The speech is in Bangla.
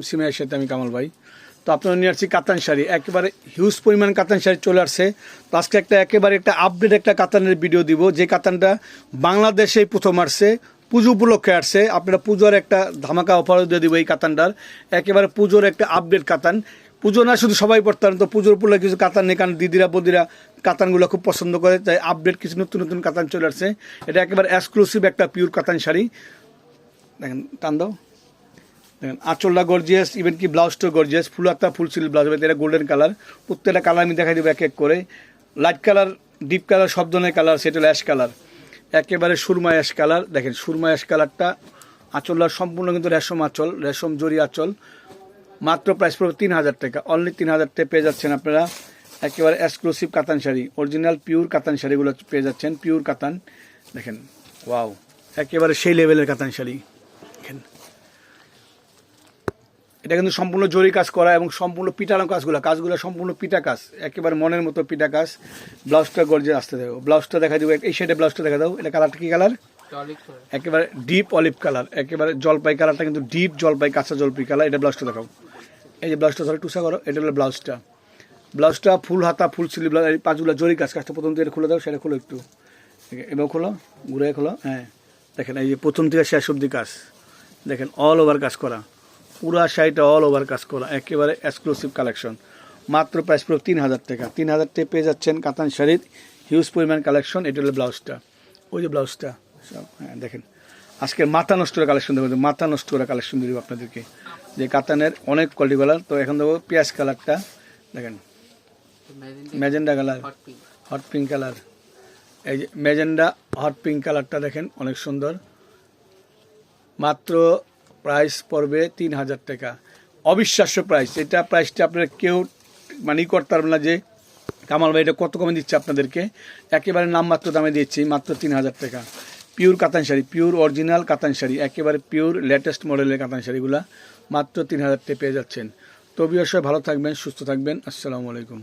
সিমের সাথে আমি কামাল ভাই। তো আপনারা নিয়ে আসছি কাতান শাড়ি। একেবারে হিউজ পরিমাণ কাতান শাড়ি চলে আসছে। তো আজকে একটা একেবারে একটা আপডেট একটা কাতানের ভিডিও দিব। যে কাতানটা বাংলাদেশেই প্রথম আসছে, পুজো উপলক্ষে আসছে। আপনারা পুজোর একটা ধামাকা অফার দিয়ে দিব এই কাতানটার। একেবারে পুজোর একটা আপডেট কাতান। পুজো না শুধু সবাই পড়তে পারেন তো পুজোর উপলক্ষে কিছু কাতান নেই, কারণ দিদিরা, বদিরা কাতানগুলো খুব পছন্দ করে, তাই আপডেট কিছু নতুন নতুন কাতান চলে আসছে। এটা একেবারে এক্সক্লুসিভ একটা পিওর কাতান শাড়ি। দেখেন, টান দাও। দেখেন আঁচলটা গর্জিয়াস ইভেন কি ব্লাউজটাও গর্জিয়াস ফুল একটা ফুল সিল ব্লাউজ এটা গোল্ডেন কালার প্রত্যেকটা কালার আমি দেখাই দেবো এক এক করে। লাইট কালার ডিপ কালার সব ধরনের কালার সেটা অ্যাশ কালার একেবারে সুরমা অ্যাশ কালার দেখেন, সুরমা অ্যাশ কালারটা আঁচলটা সম্পূর্ণ কিন্তু রেশম আঁচল, রেশম জরি আঁচল। মাত্র প্রাইস পড়বে তিন হাজার টাকা। অনলি তিন হাজার টাকা পেয়ে যাচ্ছেন আপনারা। একেবারে এক্সক্লুসিভ কাতান শাড়ি। অরিজিনাল পিওর কাতান শাড়িগুলো পেয়ে যাচ্ছেন পিওর কাতান। দেখেন ওয়াও একেবারে সেই লেভেলের কাতান শাড়ি। দেখেন। এটা কিন্তু সম্পূর্ণ জরি কাজ করা এবং সম্পূর্ণ পিটানো কাজগুলো কাজগুলো সম্পূর্ণ পিটা কাজ একেবারে মনের মতো পিটা কাজ। ব্লাউজটা গর্জে আসতে দেবো। ব্লাউজটা দেখা দেবো এই সাইডে ব্লাউজটা দেখা দাও। এটা কালারটা কি কালার একেবারে ডিপ অলিভ কালার একেবারে জলপাই কালারটা কিন্তু ডিপ জলপাই কাঁচা জলপাই কালার এটা ব্লাউজটা দেখাও। এই যে ব্লাউজটা ধরো টুসা করো এটা হলো ব্লাউজটা ব্লাউজটা ফুল হাতা ফুল সিলি ব্লাউজ এই পাঁচগুলো জরি কাজ কাজটা প্রথম থেকে খুলে দাও সেটা খুলো একটু। এবার খোলো ঘুরে খোলো হ্যাঁ। দেখেন এই যে প্রথম থেকে শেষ অব্দি কাজ। দেখেন অল ওভার কাজ করা। পুরা শাড়িটা অল ওভার কাজ করা একেবারে এক্সক্লুসিভ কালেকশন মাত্র প্রাইস পুরো তিন হাজার টাকা। তিন হাজার টাকা পেয়ে যাচ্ছেন কাতান শাড়ির হিউজ পরিমাণ কালেকশন এটা হলো ব্লাউজটা। ওই যে ব্লাউজটা সব হ্যাঁ দেখেন। আজকে মাথা নষ্ট করে কালেকশন দেবো মাথা নষ্ট করে কালেকশন দেবো আপনাদেরকে। যে কাতানের অনেক কোয়ালিটি কালার তো এখন দেবো পেঁয়াজ কালারটা দেখেন। Magenta colour hot pink colour এই যে ম্যাজেন্ডা হট পিঙ্ক কালারটা দেখেন অনেক সুন্দর। মাত্র প্রাইস পড়বে তিন হাজার টাকা। অবিশ্বাস্য প্রাইস এটা প্রাইসটা আপনারা কেউ মানি করতে পারবেন না যে, কামাল ভাই, এটা কত কমে দিচ্ছে আপনাদেরকে? একেবারে নামমাত্র দামে দিচ্ছি মাত্র তিন হাজার টাকা। পিওর কাতান শাড়ি পিওর অরিজিনাল কাতান শাড়ি, একেবারে পিওর লেটেস্ট মডেলের কাতান শাড়িগুলা, মাত্র তিন হাজার টাকা পেয়ে যাচ্ছেন। তো অবশ্যই ভালো থাকবেন, সুস্থ থাকবেন। আসসালামু আলাইকুম।